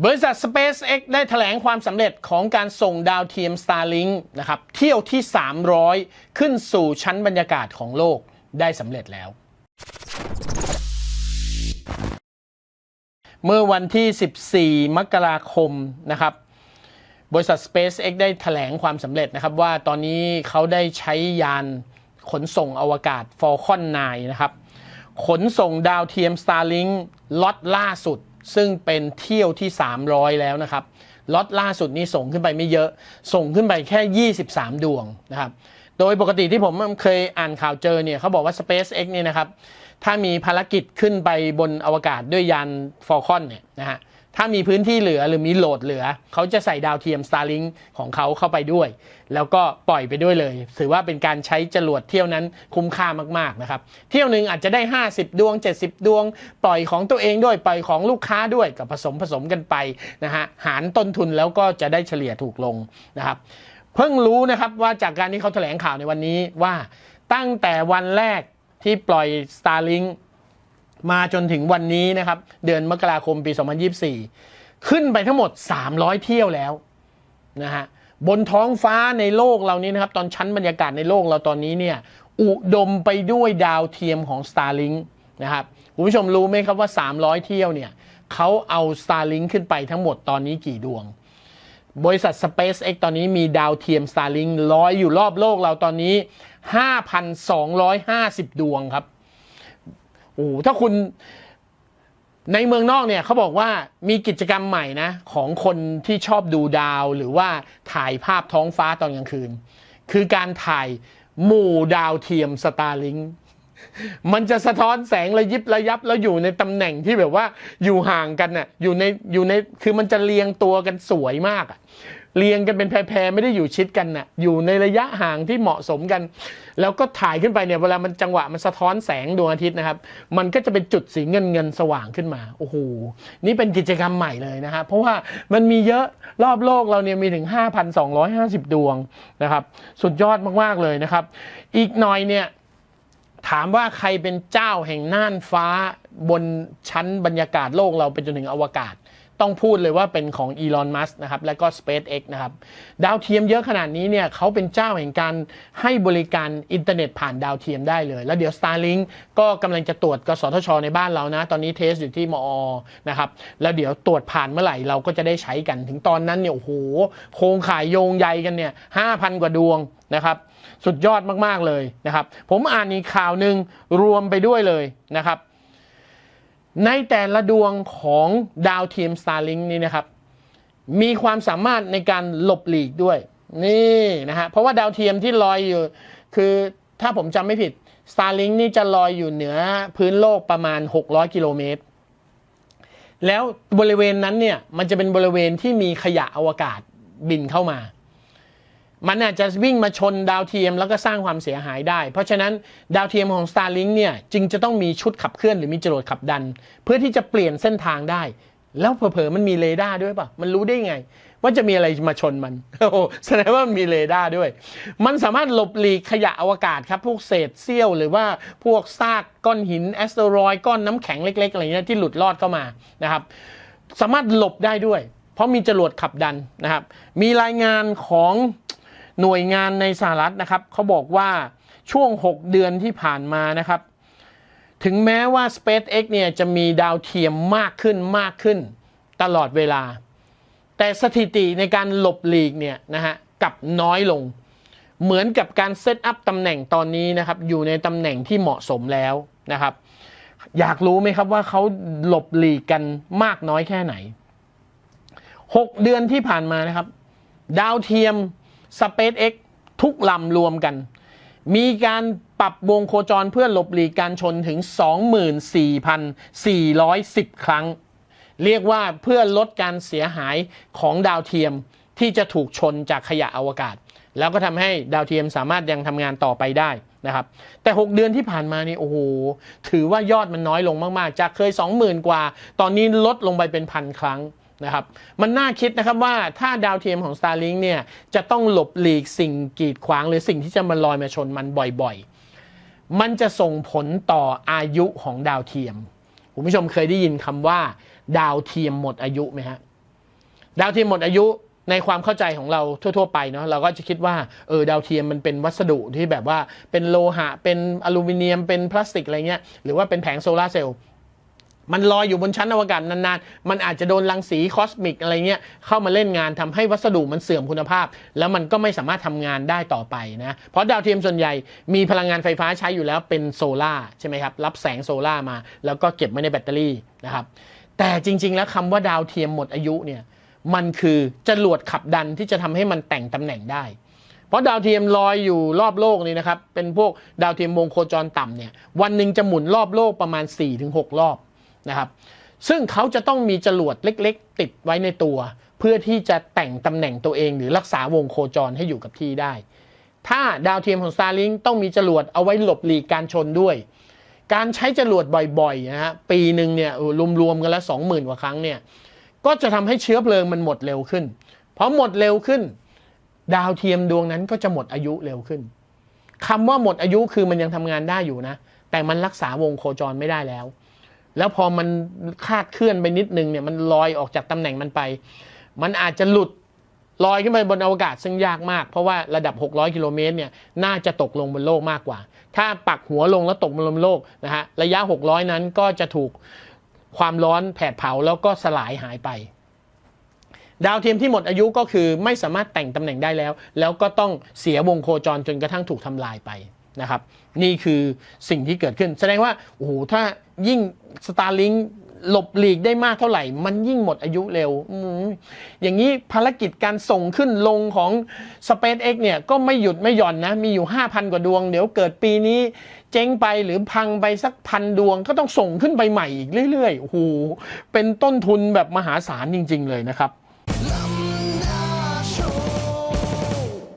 บริษัท SpaceX ได้แถลงความสำเร็จของการส่งดาวเทียม Starlink นะครับเที่ยวที่ 300 ขึ้นสู่ชั้นบรรยากาศของโลกได้สำเร็จแล้ว เมื่อวันที่ 14 มกราคมนะครับบริษัท SpaceX ได้แถลงความสำเร็จนะครับว่าตอนนี้เขาได้ใช้ยานขนส่งอวกาศ Falcon 9 นะครับ ขนส่งดาวเทียม Starlink ล็อตล่าสุด ซึ่งเป็นเที่ยวที่ 300 แล้วนะครับล็อตล่าสุดนี้ส่งขึ้นไปไม่เยอะ ส่งขึ้นไปแค่ 23 ดวงนะครับ โดยปกติที่ผมเคยอ่านข่าวเจอเนี่ยเขาบอกว่า SpaceX เนี่ยนะครับ ถ้ามีภารกิจขึ้นไปบนอวกาศด้วยยาน Falcon เนี่ยนะฮะ ถ้ามีพื้นที่เหลือหรือมีโหลดเหลือ เขาจะใส่ดาวเทียม Starlink ของเขาเข้าไปด้วย แล้วก็ปล่อยไปด้วยเลย ถือว่าเป็นการใช้จรวดเที่ยวนั้นคุ้มค่ามากๆนะครับ เที่ยวหนึ่งอาจจะได้ 50 ดวง 70 ดวง ปล่อยของตัวเองด้วย ปล่อยของลูกค้าด้วยกับผสมผสมกันไปนะฮะ หารต้นทุนแล้วก็จะได้เฉลี่ยถูกลงนะครับ เพิ่งรู้นะครับว่าจากการที่เขาแถลงข่าวในวันนี้ว่าตั้งแต่วันแรกที่ปล่อย Starlink มาจนถึงวันนี้นะครับ เดือนมกราคมปี 2024 ขึ้นไปทั้งหมด 300 เที่ยวแล้วนะฮะบนท้องฟ้าในโลกเรานี้นะครับ ตอนชั้นบรรยากาศในโลกเราตอนนี้เนี่ยอุดมไปด้วยดาวเทียมของ Starlink นะครับคุณผู้ชมรู้ไหมครับว่า 300 เที่ยวเนี่ยเขาเอา Starlink ขึ้นไปทั้งหมดตอนนี้กี่ดวง บริษัท SpaceX ตอนนี้มีดาวเทียม Starlink ลอยอยู่รอบโลกเราตอนนี้ 5,250 ดวงครับ โอ้โหถ้าคุณในเมืองนอกเนี่ยเขาบอกว่ามีกิจกรรมใหม่นะ ของคนที่ชอบดูดาวหรือว่าถ่ายภาพท้องฟ้าตอนกลางคืน คือการถ่ายหมู่ดาวเทียมสตาร์ลิงมันจะสะท้อนแสงระยิบระยับแล้วอยู่ในตำแหน่งที่แบบว่าอยู่ห่างกันน่ะอยู่ในอยู่ในคือมันจะเรียงตัวกันสวยมากอะ เรียงกันเป็นแพรๆไม่ได้อยู่ชิดกันน่ะอยู่ในระยะห่างที่เหมาะสมกัน แล้วก็ถ่ายขึ้นไปเนี่ยเวลามันจังหวะมันสะท้อนแสงดวงอาทิตย์นะครับ มันก็จะเป็นจุดสีเงินเงินสว่างขึ้นมาโอ้โหนี่เป็นกิจกรรมใหม่เลยนะฮะเพราะว่ามันมีเยอะรอบโลกเราเนี่ยมีถึง 5,250 ดวงนะครับสุดยอดมากๆเลยนะครับ อีกหน่อยเนี่ยถามว่าใครเป็นเจ้าแห่งน่านฟ้าบนชั้นบรรยากาศโลกเราไปจนถึงอวกาศ ต้องพูดเลยว่าเป็นของอีลอนมัสนะครับและก็ SpaceX นะครับดาวเทียมเยอะขนาดนี้เนี่ยเขาเป็นเจ้าแห่งการให้บริการอินเทอร์เน็ตผ่านดาวเทียมได้เลย แล้วเดี๋ยว Starlink ก็กำลังจะตรวจกสทช ในบ้านเรานะ ตอนนี้เทสอยู่ที่มอนะครับแล้วเดี๋ยวตรวจผ่านเมื่อไหร่เราก็จะได้ใช้กันถึงตอนนั้นเนี่ยโอ้โหโครงข่ายโยงใยกันเนี่ย5,000กว่าดวงนะครับสุดยอดมากๆเลยนะครับผมอ่านอีกข่าวหนึ่งรวมไปด้วยเลยนะครับ ในแต่ละดวงของดาวเทียม Starlink นี่นะครับ มีความสามารถในการหลบหลีกด้วย นี่นะฮะเพราะว่าดาวเทียมที่ลอยอยู่ คือถ้าผมจำไม่ผิด Starlink นี่จะลอยอยู่เหนือพื้นโลกประมาณ 600 กิโลเมตร แล้วบริเวณนั้นเนี่ย มันจะเป็นบริเวณที่มีขยะอวกาศบินเข้ามา มันอาจจะวิ่งมาชนดาวเทียมแล้วก็สร้างความเสียหายได้ เพราะฉะนั้นดาวเทียมของ Starlink เนี่ยจึงจะต้องมีชุดขับเคลื่อนหรือมีจรวดขับดัน เพื่อที่จะเปลี่ยนเส้นทางได้ แล้วเผลอๆมันมีเรดาร์ด้วยป่ะ มันรู้ได้ไง ว่าจะมีอะไรมาชนมันโอ้แสดงว่ามันมีเรดาร์ด้วย มันสามารถหลบหลีกขยะอวกาศครับ พวกเศษเสี้ยว หรือว่าพวกซากก้อนหินแอสเตรอยก้อนน้ำแข็งเล็กๆอะไรเงี้ยที่หลุดรอดเข้ามานะครับสามารถหลบได้ด้วย เพราะมีจรวดขับดันนะครับมีรายงานของ หน่วยงานในสหรัฐนะครับเขาบอกว่าช่วง 6 เดือนที่ผ่านมานะครับ ถึงแม้ว่า SpaceX เนี่ยจะมีดาวเทียมมากขึ้นมากขึ้นตลอดเวลา แต่สถิติในการหลบหลีกเนี่ยนะฮะกับน้อยลง เหมือนกับการเซตอัพตำแหน่งตอนนี้นะครับ อยู่ในตำแหน่งที่เหมาะสมแล้วนะครับ อยากรู้ไหมครับว่าเขาหลบหลีกกันมากน้อยแค่ไหน 6 เดือนที่ผ่านมานะครับ ดาวเทียม SpaceX ทุกลำรวมกัน มีการปรับวงโคจรเพื่อหลบหลีกการชนถึง 24,410 ครั้ง เรียกว่าเพื่อลดการเสียหายของดาวเทียมที่จะถูกชนจากขยะอวกาศ แล้วก็ทำให้ดาวเทียมสามารถยังทำงานต่อไปได้นะครับแต่ 6 เดือนที่ผ่านมานี่โอ้โหถือว่ายอดมันน้อยลงมาก ๆ จากเคย 20,000 กว่า ตอนนี้ลดลงไปเป็นพันครั้ง นะครับมันน่าคิดนะครับว่าถ้าดาวเทียมของ Starlink เนี่ยจะต้องหลบหลีกสิ่งกีดขวาง หรือสิ่งที่จะมาลอยมาชนมันบ่อยๆ มันจะส่งผลต่ออายุของดาวเทียมคุณผู้ชมเคยได้ยินคำว่า ดาวเทียมหมดอายุไหมฮะดาวเทียมหมดอายุในความเข้าใจของเราทั่ว ๆ ไปเนาะเราก็จะคิดว่าเออดาวเทียมมันเป็นวัสดุที่แบบว่าเป็นโลหะ เป็นอลูมิเนียมเป็นพลาสติกอะไรเงี้ยหรือว่าเป็นแผงโซลาร์เซลล์ มันลอยอยู่บนชั้นอวกาศนานๆ มันอาจจะโดนรังสีคอสมิกอะไรเงี้ยเข้ามาเล่นงานทำให้วัสดุมันเสื่อมคุณภาพ แล้วมันก็ไม่สามารถทำงานได้ต่อไปนะ เพราะดาวเทียมส่วนใหญ่มีพลังงานไฟฟ้าใช้อยู่แล้วเป็นโซลาร์ใช่ไหมครับ รับแสงโซล่ามา แล้วก็เก็บไว้ในแบตเตอรี่นะครับ แต่จริง ๆ แล้วคำว่าดาวเทียมหมดอายุเนี่ยมันคือจรวดขับดันที่จะทำให้มันแต่งตำแหน่งได้เพราะดาวเทียมลอยอยู่รอบโลกนี่นะครับ เป็นพวกดาวเทียมวงโคจรต่ำเนี่ย วันหนึ่งจะหมุนรอบโลกประมาณ 4-6 รอบ นะครับ ซึ่งเขาจะต้องมีจรวดเล็ก ๆ ติดไว้ในตัว เพื่อที่จะแต่งตำแหน่งตัวเองหรือรักษาวงโคจรให้อยู่กับที่ได้ ถ้าดาวเทียมของ Starlink ต้องมีจรวดเอาไว้หลบหลีกการชนด้วย การใช้จรวดบ่อยๆนะฮะปีหนึ่งเนี่ยรวมๆกันแล้วสองหมื่นกว่าครั้งเนี่ยก็จะทำให้เชื้อเพลิงมันหมดเร็วขึ้น เพราะหมดเร็วขึ้น ดาวเทียมดวงนั้นก็จะหมดอายุเร็วขึ้นคำว่าหมดอายุคือมันยังทำงานได้อยู่นะ แต่มันรักษาวงโคจรไม่ได้แล้ว แล้วพอมันคาดเคลื่อนไปนิดนึงเนี่ยมันลอยออกจากตำแหน่งมันไป มันอาจจะหลุดลอยขึ้นไปบนอวกาศซึ่งยากมาก เพราะว่าระดับ 600 กิโลเมตรเนี่ยน่าจะตกลงบนโลกมากกว่า ถ้าปักหัวลงแล้วตกบนโลกนะฮะระยะ 600 นั้นก็จะถูกความร้อนแผดเผาแล้วก็สลายหายไป ดาวเทียมที่หมดอายุก็คือไม่สามารถแต่งตำแหน่งได้แล้ว แล้วก็ต้องเสียวงโคจรจนกระทั่งถูกทำลายไป นะครับ นี่คือสิ่งที่เกิดขึ้น แสดงว่าโอ้โหถ้ายิ่ง Starlink หลบหลีกได้มากเท่าไหร่ มันยิ่งหมดอายุเร็วออย่างนี้ภารกิจการส่งขึ้นลงของ SpaceX เนี่ยก็ไม่หยุดไม่หย่อนนะ มีอยู่ 5,000 กว่าดวง เดี๋ยวเกิดปีนี้เจ๊งไปหรือพังไปสักพันดวง ก็ต้องส่งขึ้นไปใหม่อีกเรื่อยๆโอ้โหเป็นต้นทุนแบบมหาศาลจริง ๆ เลยนะครับ